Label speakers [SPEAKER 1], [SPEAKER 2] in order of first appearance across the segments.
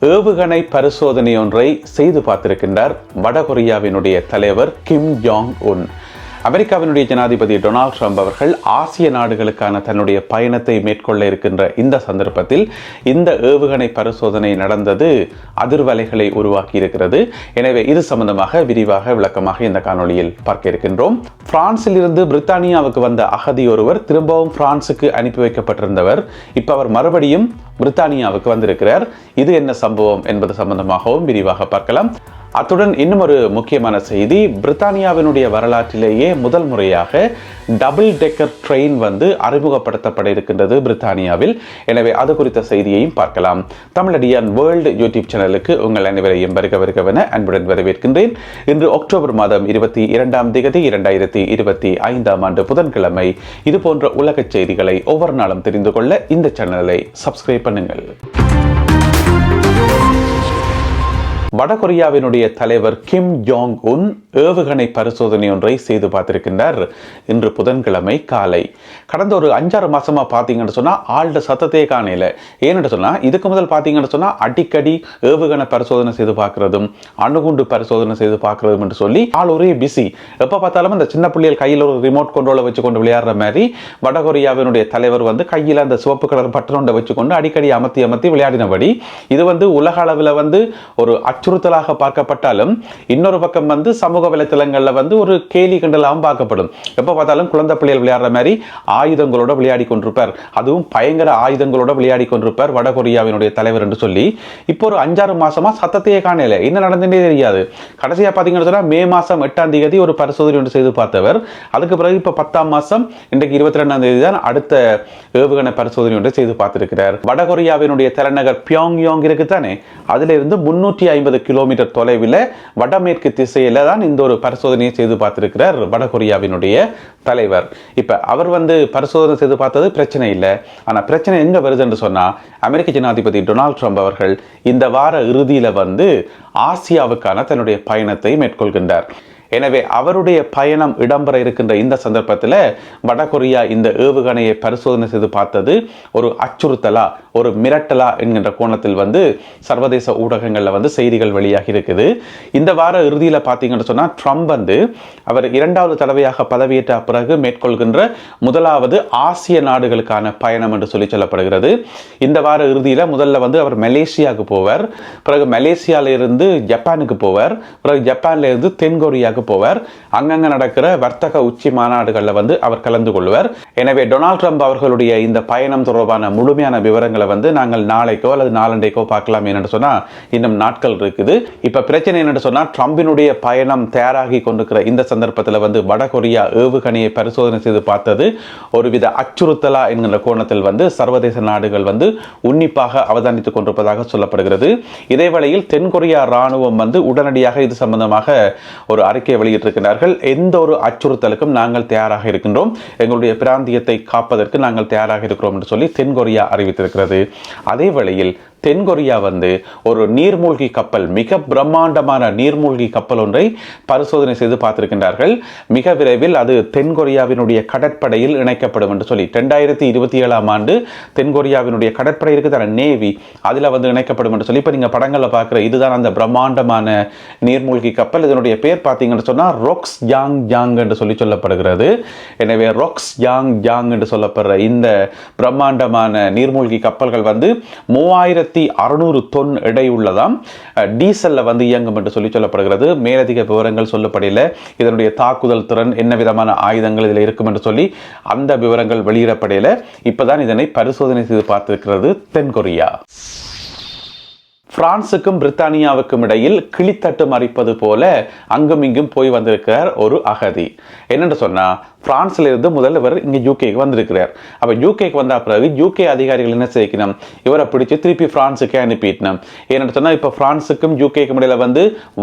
[SPEAKER 1] ஏவுகணை பரிசோதனை ஒன்றை செய்து பார்த்திருக்கின்றார் வடகொரியாவினுடைய தலைவர் கிம் ஜாங் உன். அமெரிக்காவினுடைய ஜனாதிபதி டொனால்ட் ட்ரம்ப் அவர்கள் ஆசிய நாடுகளுக்கான தன்னுடைய பயணத்தை மேற்கொள்ள இருக்கின்ற இந்த சந்தர்ப்பத்தில் இந்த ஏவுகணை பரிசோதனை நடந்தது அதிர்வலைகளை உருவாக்கி இருக்கிறது எனவே இது சம்பந்தமாக விரிவாக விளக்கமாக இந்த காணொளியில் பார்க்க இருக்கின்றோம். பிரான்சில் இருந்து பிரித்தானியாவுக்கு வந்த அகதி ஒருவர் திரும்பவும் பிரான்சுக்கு அனுப்பி வைக்கப்பட்டிருந்தவர். இப்ப அவர் மறுபடியும் பிரித்தானியாவுக்கு வந்திருக்கிறார். இது என்ன சம்பவம் என்பது சம்பந்தமாகவும் விரிவாக பார்க்கலாம். அத்துடன் இன்னும் ஒரு முக்கியமான செய்தி. பிரித்தானியாவினுடைய வரலாற்றிலேயே முதல் முறையாக டபுள் டெக்கர் ட்ரெயின் வந்து அறிமுகப்படுத்தப்பட இருக்கின்றது பிரித்தானியாவில். எனவே அது குறித்த செய்தியையும் பார்க்கலாம். தமிழடியான் வேர்ல்டு யூடியூப் சேனலுக்கு உங்கள் அனைவரையும் வருக வருகவென அன்புடன் வரவேற்கின்றேன். இன்று அக்டோபர் மாதம் இருபத்தி இரண்டாம் தேதி இரண்டாயிரத்தி இருபத்தி ஐந்தாம் ஆண்டு புதன்கிழமை. இது போன்ற உலக செய்திகளை ஒவ்வொரு நாளும் தெரிந்து கொள்ள இந்த சேனலை சப்ஸ்கிரைப் பண்ணுங்கள். வடகொரியாவினுடைய தலைவர் கிம் ஜோங் உன் ஏவுகணை பரிசோதனை ஒன்றை செய்து பார்த்திருக்கின்றார். இன்று புதன்கிழமை காலை. கடந்த ஒரு அஞ்சாறு மாசமா பார்த்தீங்கன்னு சொன்னா ஆழ்ந்த சத்தத்தையே காணையில ஏன்னு சொன்னா இதுக்கு முதல் பார்த்தீங்கன்னு சொன்னா அடிக்கடி ஏவுகணை பரிசோதனை செய்து பார்க்கறதும் அணுகுண்டு பரிசோதனை செய்து பார்க்கறதும் என்று சொல்லி ஆள் ஒரே பிஸி எப்ப பார்த்தாலும் அந்த சின்ன பிள்ளைகள் கையில் ஒரு ரிமோட் கண்ட்ரோலை வச்சு கொண்டு விளையாடுற மாதிரி வடகொரியாவினுடைய தலைவர் வந்து கையில் அந்த சிவப்பு கலர் பட்டனொண்டை வச்சுக்கொண்டு அடிக்கடி அமர்த்தி அமர்த்தி விளையாடினபடி இது வந்து உலக அளவில் வந்து ஒரு அச்சுறுத்தலாக பார்க்கப்பட்டாலும் இன்னொரு பக்கம் வந்து சமூக வலைத்தளங்களில் வந்து ஒரு கேலி கிண்டலாகவும் பார்க்கப்படும். எப்போ பார்த்தாலும் குழந்தை பிள்ளைகள் விளையாடுற மாதிரி ஆயுதங்களோட விளையாடி கொண்டிருப்பார். அதுவும் பயங்கர ஆயுதங்களோட விளையாடி கொண்டிருப்பார் வடகொரியாவினுடைய தலைவர் என்று சொல்லி. இப்போ ஒரு அஞ்சாறு மாசமா சத்தத்தையே காணல. என்ன நடந்துட்டே தெரியாது. கடைசியாக பார்த்தீங்கன்னு மே மாதம் எட்டாம் தேதி ஒரு பரிசோதனை ஒன்று செய்து பார்த்தவர். அதுக்கு பிறகு இப்போ பத்தாம் மாதம் இன்றைக்கு இருபத்தி ரெண்டாம் தேதி தான் அடுத்த ஏவுகணை பரிசோதனை ஒன்று செய்து பார்த்திருக்கிறார். வடகொரியாவினுடைய தலைநகர் பியோங் யோங் இருக்குதானே? அதுல முன்னூற்றி ஐம்பது கிலோமீட்டர் தொலைவில் வடமேற்கு திசையில தான் இந்த ஒரு பரிசோதனையை செய்து பார்த்துருக்கிறார் வடகொரியாவினுடைய தலைவர். இப்ப அவர் வந்து பரிசோதனை செய்து பார்த்தது பிரச்சனை இல்லை. ஆனா பிரச்சனை எங்கே வருதுன்னு சொன்னா அமெரிக்க ஜனாதிபதி டொனால்ட் ட்ரம்ப் அவர்கள் இந்த வார இறுதியில வந்து ஆசியாவுக்கான தன்னுடைய பயணத்தை மேற்கொள்கின்றார். எனவே அவருடைய பயணம் இடம்பெற இருக்கின்ற இந்த சந்தர்ப்பத்தில் வடகொரியா இந்த ஏவுகணையை பரிசோதனை செய்து பார்த்தது ஒரு அச்சுறுத்தலா ஒரு மிரட்டலா என்கின்ற கோணத்தில் வந்து சர்வதேச ஊடகங்களில் வந்து செய்திகள் வெளியாகி இருக்குது. இந்த வார இறுதியில் பார்த்தீங்கன்னு சொன்னால் ட்ரம்ப் வந்து அவர் இரண்டாவது தடவையாக பதவியேற்ற பிறகு மேற்கொள்கின்ற முதலாவது ஆசிய நாடுகளுக்கான பயணம் என்று சொல்லி சொல்லப்படுகிறது. இந்த வார இறுதியில் முதல்ல வந்து அவர் மலேசியாவுக்கு போவார். பிறகு மலேசியாவிலிருந்து ஜப்பானுக்கு போவார். பிறகு ஜப்பான்ல இருந்து தென்கொரியாவுக்கு போவார். அங்கங்கே நடக்கிற வர்த்தக உச்சி மாநாடுகளில் வந்து அவர் கலந்து கொள்வார் எனவே டொனால்ட் ட்ரம்ப் அவர்களுடைய இந்த பயணம் தொடர்பான முழுமையான விவரங்களை வந்து நாங்கள் நாளைக்கோ அல்லது நாளண்டைக்கோ பார்க்கலாம் என்னென்னு சொன்னால் இன்னும் நாட்கள் இருக்குது. இப்போ பிரச்சனை என்னென்னு சொன்னால் ட்ரம்பினுடைய பயணம் தயாராகி கொண்டிருக்கிற இந்த சந்தர்ப்பத்தில் வந்து வடகொரியா ஏவுகணையை பரிசோதனை செய்து பார்த்தது ஒருவித அச்சுறுத்தலா என்கிற கோணத்தில் வந்து சர்வதேச நாடுகள் வந்து உன்னிப்பாக அவதானித்துக் கொண்டிருப்பதாக சொல்லப்படுகிறது. இதே வேளையில் தென்கொரியா ராணுவம் வந்து உடனடியாக இது சம்பந்தமாக ஒரு அறிக்கை வெளியிட்டிருக்கிறார்கள். எந்த ஒரு அச்சுறுத்தலுக்கும் நாங்கள் தயாராக இருக்கின்றோம். எங்களுடைய பிராந்தியத்தை காப்பதற்கு நாங்கள் தயாராக இருக்கிறோம் என்று சொல்லி தென்கொரியா அறிவித்திருக்கிறது. அதே வேளையில் தென்கொரியா வந்து ஒரு நீர்மூழ்கி கப்பல் மிக பிரம்மாண்டமான நீர்மூழ்கி கப்பல் ஒன்றை பரிசோதனை செய்து பார்த்திருக்கின்றார்கள். மிக விரைவில் அது தென்கொரியாவினுடைய கடற்படையில் இணைக்கப்படும் என்று சொல்லி ரெண்டாயிரத்தி இருபத்தி ஏழாம் ஆண்டு தென்கொரியாவினுடைய கடற்படை இருக்குது நேவி அதில் வந்து இணைக்கப்படும் என்று சொல்லி இப்போ நீங்கள் படங்களில் பார்க்குற இதுதான் அந்த பிரம்மாண்டமான நீர்மூழ்கி கப்பல். இதனுடைய பேர் பார்த்தீங்கன்னு சொன்னால் ரொக்ஸ் யாங் யாங் என்று சொல்லி சொல்லப்படுகிறது. எனவே ரொக்ஸ் யாங் யாங் என்று சொல்லப்படுற இந்த பிரம்மாண்டமான நீர்மூழ்கி கப்பல்கள் வந்து மூவாயிரத்தி அறுநூறு தொன் எடையுள்ளதாம். டீசலில் வந்து இயங்கும் என்று சொல்லி சொல்லப்படுகிறது. மேலதிக விவரங்கள் சொல்லப்படையில் இதனுடைய தாக்குதல் திறன் என்ன விதமான ஆயுதங்கள் இதில் இருக்கும் என்று சொல்லி அந்த விவரங்கள் வெளியிடப்படையில் இப்பதான் இதனை பரிசோதனை செய்து பார்த்திருக்கிறது தென்கொரியா. பிரான்சுக்கும் பிரித்தானியாவுக்கும் இடையில் கிளித்தட்டு மறிப்பது போல அங்கும் இங்கும் போய் வந்திருக்கிறார் ஒரு அகதி. என்னென்று சொன்னா பிரான்ஸ்ல இருந்து முதல்ல இவர் இங்கே யூகேக்கு வந்திருக்கிறார். அப்போ யூகேக்கு வந்த பிறகு யூகே அதிகாரிகள் என்ன செய்யணும்? இவரை பிடிச்சு திருப்பி பிரான்ஸுக்கே அனுப்பிட்டணும் ஏன்னு சொன்னால் இப்போ பிரான்ஸுக்கும் யூகேக்கும் இடையில வந்து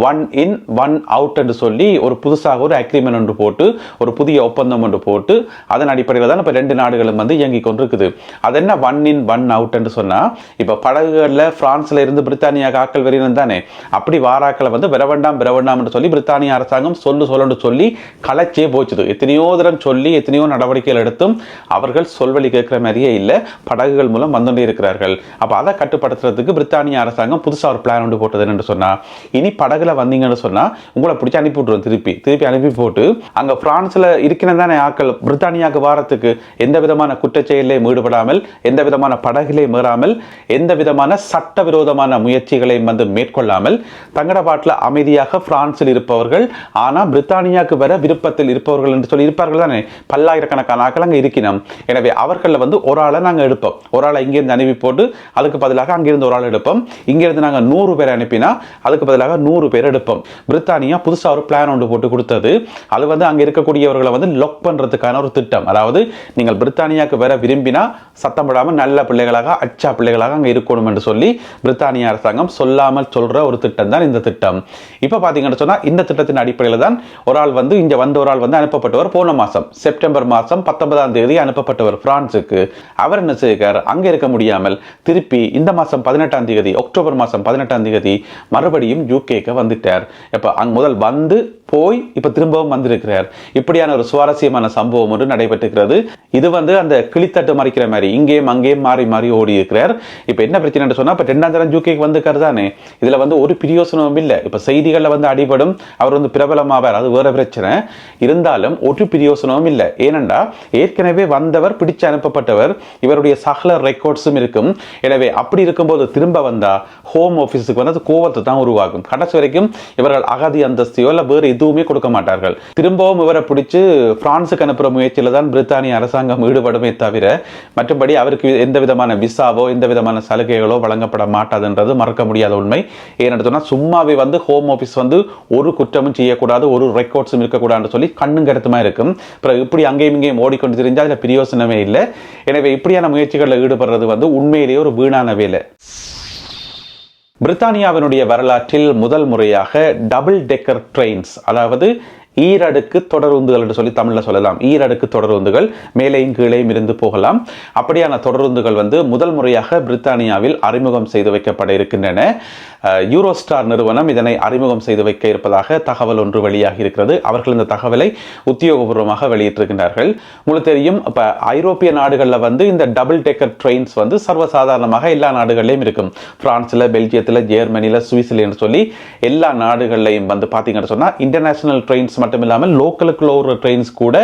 [SPEAKER 1] ஒன் இன் ஒன் அவுட் என்று சொல்லி ஒரு புதுசாக ஒரு அக்ரிமெண்ட் ஒன்று போட்டு ஒரு புதிய ஒப்பந்தம் ஒன்று போட்டு அதன் அடிப்படையில் தான் இப்போ ரெண்டு நாடுகளும் வந்து இயங்கி கொண்டிருக்குது. அது என்ன ஒன் இன் ஒன் அவுட் என்று சொன்னால் இப்போ படகுகளில் பிரான்ஸ்ல இருந்து பிரித்தானியா ஆக்கள் வெறியணும் தானே. அப்படி வாராக்களை வந்து விரவண்டாம் விரவண்டாம் என்று சொல்லி பிரித்தானிய அரசாங்கம் சொல்லு சொல்லு சொல்லி கலைச்சே போச்சுது. எத்தனையோ தரம் சொல்லி எத்தனையோ நடவடிக்கைகள் எடுத்தும் அவர்கள் சொல்வழி கேட்குற மாதிரியே இல்லை. படகுகள் மூலம் வந்துட்டே இருக்கிறார்கள். அப்போ அதை கட்டுப்படுத்துறதுக்கு பிரித்தானிய அரசாங்கம் புதுசாக ஒரு பிளான் ஒன்று போட்டது என்று சொன்னா இனி படகுல வந்தீங்கன்னு சொன்னால் உங்களை பிடிச்சி அனுப்பி விட்ருவோம் திருப்பி. திருப்பி அனுப்பி போட்டு அங்கே ஃப்ரான்ஸில் இருக்கிற தானே ஆக்கள் பிரித்தானியாவுக்கு வாரத்துக்கு எந்த விதமான குற்றச்செயலையும் ஈடுபடாமல் எந்த விதமான படகுலையும் மீறாமல் எந்த விதமான சட்டவிரோதமான முயற்சிகளையும் வந்து மேற்கொள்ளாமல் தங்கட பாட்டில் அமைதியாக பிரான்சில் இருப்பவர்கள் ஆனால் பிரித்தானியாவுக்கு வர விருப்பத்தில் இருப்பவர்கள் என்று சொல்லி இருப்பார்கள். தானே பல்லாயிரக்கணக்கான ஆக்கள் அங்கே இருக்கணும் எனவே அவர்களில் வந்து ஒரு ஆளை நாங்கள் எடுப்போம். ஒரு ஆளை இங்கேருந்து அனுப்பி போட்டு அதுக்கு பதிலாக அங்கிருந்து ஒரு ஆள் எடுப்போம். இங்கேருந்து நாங்கள் நூறு பேர் அனுப்பினா அதுக்கு பதிலாக நூறு பேர் எடுப்போம். பிரித்தானியா புதுசாக ஒரு பிளான் ஒன்று போட்டு கொடுத்தது. அது வந்து அங்கே இருக்கக்கூடியவர்களை வந்து லொக் பண்ணுறதுக்கான ஒரு திட்டம். அதாவது நீங்கள் பிரித்தானியாவுக்கு வர விரும்பினா சத்தம் போடாமல் நல்ல பிள்ளைகளாக அச்சா பிள்ளைகளாக அங்கே இருக்கணும் என்று சொல்லி பிரித்தானிய அரசாங்கம் சொல்லாமல் சொல்கிற ஒரு திட்டம் தான் இந்த திட்டம். இப்போ பார்த்தீங்கன்னு சொன்னால் இந்த திட்டத்தின் அடிப்படையில் தான் ஒரு ஆள் வந்து இங்கே வந்த ஒரு ஆள் வந்து அனுப்பப்பட்டவர் போன மாதம் செப்டம்பர் மாதம் பத்தொன்பதாம் தேதி அனுப்பப்பட்டவர் பிரான்ஸுக்கு அவர் என்ன செய்கிறார்? அங்கே இருக்க முடியாமல் திருப்பி இந்த மாதம் பதினெட்டாம் தேதி அக்டோபர் மாதம் பதினெட்டாம் தேதி மறுபடியும் யூகேக்கு வந்துட்டார். இப்போ அங் முதல் வந்து போய் இப்போ திரும்பவும் வந்திருக்கிறார். இப்படியான ஒரு சுவாரஸ்யமான சம்பவம் ஒன்று நடைபெற்றிருக்கிறது. இது வந்து அந்த கிளித்தட்டு மறைக்கிற மாதிரி இங்கேயும் அங்கேயும் மாறி மாறி ஓடி இருக்கிறார். இப்போ என்ன பிரச்சனை சொன்னால் இப்போ ரெண்டாம் தரம் ஜூகேக்கு வந்துக்கார் தானே. இதில் வந்து ஒரு பிரியோசனமும் இல்லை. இப்போ செய்திகளில் வந்து அடிபடும். அவர் வந்து பிரபலமாவார். அது வேறு பிரச்சனை. இருந்தாலும் ஒரு பிரியோ யோசனவும் இல்லை. ஏனென்றா ஏற்கனவே வந்தவர் பிடிச்சு அனுப்பப்பட்டவர் இவருடைய சகல ரெக்கார்ட்ஸும் இருக்கும். எனவே அப்படி இருக்கும்போது திரும்ப வந்தால் ஹோம் ஆஃபீஸுக்கு வந்து கோவத்தை தான் உருவாகும் கடைசி வரைக்கும் இவர்கள் அகதி அந்தஸ்தையோ இல்லை வேறு எதுவுமே கொடுக்க மாட்டார்கள். திரும்பவும் இவரை பிடிச்சு பிரான்ஸுக்கு அனுப்புகிற முயற்சியில் தான் பிரித்தானிய அரசாங்கம் ஈடுபடுமே தவிர மற்றபடி அவருக்கு எந்த விதமான விசாவோ எந்த விதமான சலுகைகளோ வழங்கப்பட மாட்டாதுன்றது மறக்க முடியாத உண்மை. ஏன்னு சொன்னால் சும்மாவே வந்து ஹோம் ஆஃபீஸ் வந்து ஒரு குற்றமும் செய்யக்கூடாது ஒரு ரெக்கார்ட்ஸும் இருக்கக்கூடாதுன்னு சொல்லி கண்ணும் கருத்துமா இருக்கும். பிறகு இப்படி அங்கேயும் இங்கேயும் ஓடிக்கொண்டு தெரிஞ்சால் அதில் பிரியோசனமே இல்லை. எனவே இப்படியான முயற்சிகளில் ஈடுபடுறது வந்து உண்மையிலேயே ஒரு வீணான வேலை. பிரித்தானியாவினுடைய வரலாற்றில் முதல் முறையாக டபுள் டெக்கர் ட்ரெயின்ஸ் அதாவது ஈரடுக்கு தொடருந்துகள் என்று சொல்லி தமிழில் சொல்லலாம். ஈரடுக்கு தொடருந்துகள் மேலேயும் கீழேயும் இருந்து போகலாம். அப்படியான தொடருந்துகள் வந்து முதல் முறையாக பிரித்தானியாவில் அறிமுகம் செய்து வைக்கப்பட இருக்கின்றன. யூரோஸ்டார் நிறுவனம் இதனை அறிமுகம் செய்து வைக்க இருப்பதாக தகவல் ஒன்று வெளியாகி இருக்கிறது. அவர்கள் இந்த தகவலை உத்தியோகபூர்வமாக வெளியிட்டிருக்கின்றார்கள். உங்களுக்கு தெரியும் இப்போ ஐரோப்பிய நாடுகளில் வந்து இந்த டபுள் டெக்கர் ட்ரெயின்ஸ் வந்து சர்வசாதாரணமாக எல்லா நாடுகள்லையும் இருக்கும். பிரான்ஸில் பெல்ஜியத்தில் ஜெர்மனியில் சுவிஸ்ல சொல்லி எல்லா நாடுகள்லையும் வந்து பார்த்தீங்கன்னு சொன்னால் இன்டர்நேஷனல் ட்ரெயின்ஸ் மட்டும் இல்லாமல் லோக்கலுக்குள்ள ஒரு ட்ரெயின்ஸ் கூட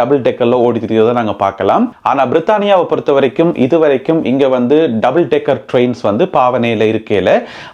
[SPEAKER 1] டபுள் டெக்கரில் ஓடி திரியதை நாங்கள் பார்க்கலாம். ஆனால் பிரித்தானியாவை பொறுத்த வரைக்கும் இது வரைக்கும் இங்கே வந்து டபுள் டெக்கர் ட்ரெயின்ஸ் வந்து பாவனையில் இருக்கையில்.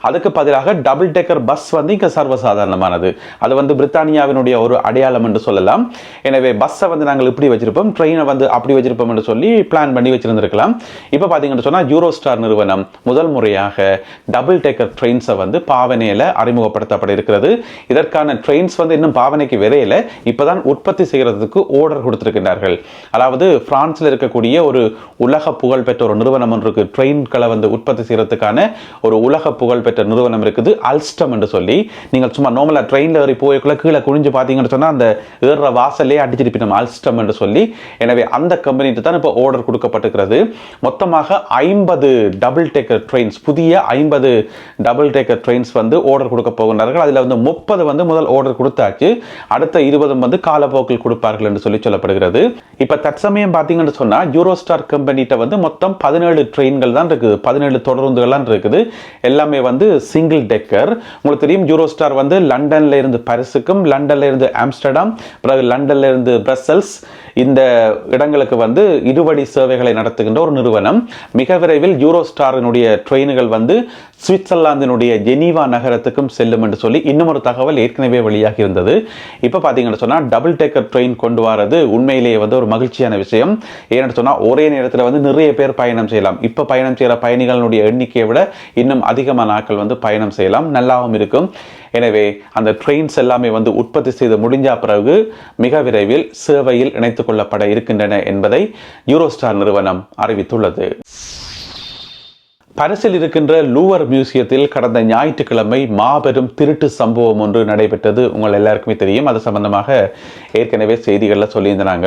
[SPEAKER 1] அதுக்கு பதிலாக டபுள் டெக்கர் பஸ் வந்து இங்கே சர்வசாதாரணமானது. அது வந்து பிரித்தானியாவினுடைய ஒரு அடையாளம் என்று சொல்லலாம். எனவே பஸ்ஸை வந்து நாங்கள் இப்படி வச்சிருப்போம் ட்ரெயினை வந்து அப்படி வச்சிருப்போம் என்று சொல்லி பிளான் பண்ணி வச்சிருந்திருக்கலாம். இப்போ பார்த்தீங்கன்னு சொன்னால் யூரோஸ்டார் நிறுவனம் முதல் முறையாக டபுள் டெக்கர் ட்ரெயின்ஸை வந்து பாவனையில் அறிமுகப்படுத்தப்பட இருக்கிறது. இதற்கான ட்ரெயின்ஸ் வந்து இன்னும் பாவனைக்கு விரையில இப்போதான் உற்பத்தி செய்கிறதுக்கு ஓர்டர் கொடுத்துருக்கின்றார்கள். அதாவது பிரான்ஸில் இருக்கக்கூடிய ஒரு உலக புகழ்பெற்ற ஒரு நிறுவனம் ஒன்று இருக்கு. ட்ரெயின்களை வந்து உற்பத்தி செய்யறதுக்கான ஒரு உலக புகழ்பெற்ற நிறுவனம் இருக்குது. அல்ஸ்டம் என்று சொல்லி. நீங்கள் சும்மா நார்மலாக ட்ரெயினில் ஏறி போயக்குள்ள கீழே குனிஞ்சு பார்த்தீங்கன்னு சொன்னால் அந்த ஏறுற வாசல்லே அடிச்சிருப்பி நம்ம அல்ஸ்டம் என்று சொல்லி. எனவே அந்த கம்பெனிட்டு தான் இப்போ ஆர்டர் கொடுக்கப்பட்டிருக்கிறது. மொத்தமாக ஐம்பது டபுள் டேக்கர் ட்ரெயின்ஸ் புதிய ஐம்பது டபுள் டேக்கர் ட்ரெயின்ஸ் வந்து ஆர்டர் கொடுக்க போகின்றார்கள். அதில் வந்து முப்பது வந்து முதல் ஆர்டர் கொடுத்தாச்சு. அடுத்த இருபதும் வந்து காலப்போக்கில் கொடுப்பார்கள் என்று சொல்லி சொல்லப்படுகிறது. இப்போ தற்சமயம் பார்த்தீங்கன்னு சொன்னால் யூரோஸ்டார் கம்பெனிட்ட வந்து மொத்தம் பதினேழு ட்ரெயின்கள் தான் இருக்குது. பதினேழு தொடருந்துகள் தான் இருக்குது. எல்லாமே வந்து சிங்கிள் டெக்கர் உங்களுக்கு தெரியும் யூரோஸ்டார் வந்து லண்டன்ல இருந்து பரிசுக்கும் லண்டன்ல இருந்து ஆம்ஸ்டர்டாம் பிறகு லண்டன்ல இருந்து பிரசல்ஸ் இந்த இடங்களுக்கு வந்து இருவடி சேவைகளை நடத்துகின்ற ஒரு நிறுவனம். மிக விரைவில் யூரோஸ்டாரினுடைய ட்ரெயின்கள் வந்து சுவிட்சர்லாந்தினுடைய ஜெனீவா நகரத்துக்கும் செல்லும் என்று சொல்லி இன்னும் ஒரு தகவல் ஏற்கனவே வெளியாகி இருந்தது. இப்போ பார்த்தீங்கன்னு சொன்னால் டபுள் டேக்கர் ட்ரெயின் கொண்டு வரது உண்மையிலேயே வந்து ஒரு மகிழ்ச்சியான விஷயம். ஏன்னு சொன்னால் ஒரே நேரத்தில் வந்து நிறைய பேர் பயணம் செய்யலாம். இப்போ பயணம் செய்கிற பயணிகளுடைய எண்ணிக்கையை விட இன்னும் அதிகமான ஆட்கள் வந்து பயணம் செய்யலாம். நல்லாவும் இருக்கும். எனவே அந்த ட்ரெயின்ஸ் எல்லாமே வந்து உற்பத்தி செய்து முடிஞ்ச பிறகு மிக விரைவில் சேவையில் இணைத்துக் கொள்ளப்பட இருக்கின்றன என்பதை யூரோஸ்டார் நிறுவனம் அறிவித்துள்ளது. பரிசில் இருக்கின்ற லூவர் மியூசியத்தில் கடந்த ஞாயிற்றுக்கிழமை மாபெரும் திருட்டு சம்பவம் ஒன்று நடைபெற்றது. உங்கள் எல்லாருக்குமே தெரியும். அது சம்பந்தமாக ஏற்கனவே செய்திகளில் சொல்லியிருந்தாங்க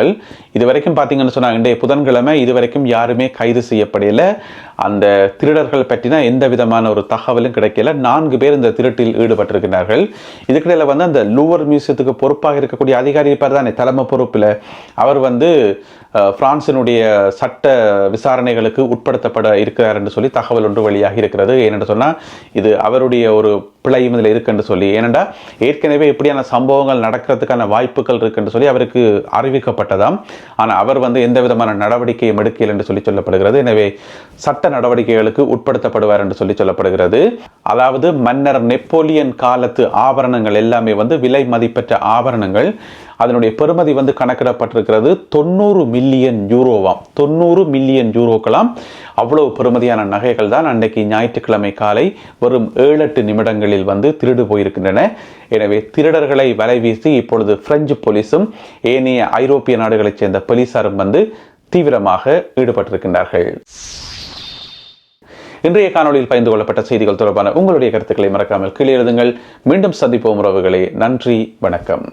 [SPEAKER 1] இதுவரைக்கும் பார்த்தீங்கன்னு சொன்னால் இன்றைய புதன்கிழமை இதுவரைக்கும் யாருமே கைது செய்யப்படலை. அந்த திருடர்கள் பற்றின எந்த விதமான ஒரு தகவலும் கிடைக்கல. நான்கு பேர் இந்த திருட்டில் ஈடுபட்டிருக்கிறார்கள். இதுக்கிடையில் வந்து அந்த லூவர் மியூசியத்துக்கு பொறுப்பாக இருக்கக்கூடிய அதிகாரி இருப்பார் தானே தலைமை பொறுப்பில். அவர் வந்து பிரான்சினுடைய சட்ட விசாரணைகளுக்கு உட்படுத்தப்பட இருக்கிறார் என்று சொல்லி தகவல் ஒன்று வெளியாகி இருக்கிறது. ஏனென்று சொன்னால் இது அவருடைய ஒரு பிழையும் இதில் இருக்குன்னு சொல்லி. ஏனென்றா ஏற்கனவே இப்படியான சம்பவங்கள் நடக்கிறதுக்கான வாய்ப்புகள் இருக்குன்னு சொல்லி அவருக்கு அறிவிக்கப்பட்டதாம். ஆனால் அவர் வந்து எந்த விதமான நடவடிக்கையும் எடுக்கல என்று சொல்லி சொல்லப்படுகிறது. எனவே சட்ட நடவடிக்கைகளுக்கு உட்படுத்தப்படுவார் என்று சொல்லி சொல்லப்படுகிறது. அதாவது மன்னர் நெப்போலியன் காலத்து ஆபரணங்கள் எல்லாமே வந்து விலை மதிப்பெற்ற ஆபரணங்கள். அதனுடைய பெறுமதி வந்து கணக்கிடப்பட்டிருக்கிறது தொண்ணூறு மில்லியன் யூரோவாம். தொண்ணூறு மில்லியன் யூரோக்கெல்லாம் அவ்வளவு பெறுமதியான நகைகள் தான் அன்றைக்கு ஞாயிற்றுக்கிழமை காலை வரும் ஏழு எட்டு நிமிடங்களில் வந்து திருடு போயிருக்கின்றன. எனவே திருடர்களை வலை வீசி இப்பொழுது பிரெஞ்சு போலீஸும் ஏனைய ஐரோப்பிய நாடுகளைச் சேர்ந்த போலீசாரும் வந்து தீவிரமாக ஈடுபட்டிருக்கின்றார்கள். இன்றைய காணொளியில் பகிர்ந்து கொள்ளப்பட்ட செய்திகள் தொடர்பான உங்களுடைய கருத்துக்களை மறக்காமல் கீழே எழுதுங்கள். மீண்டும் சந்திப்போம் உறவுகளே. நன்றி. வணக்கம்.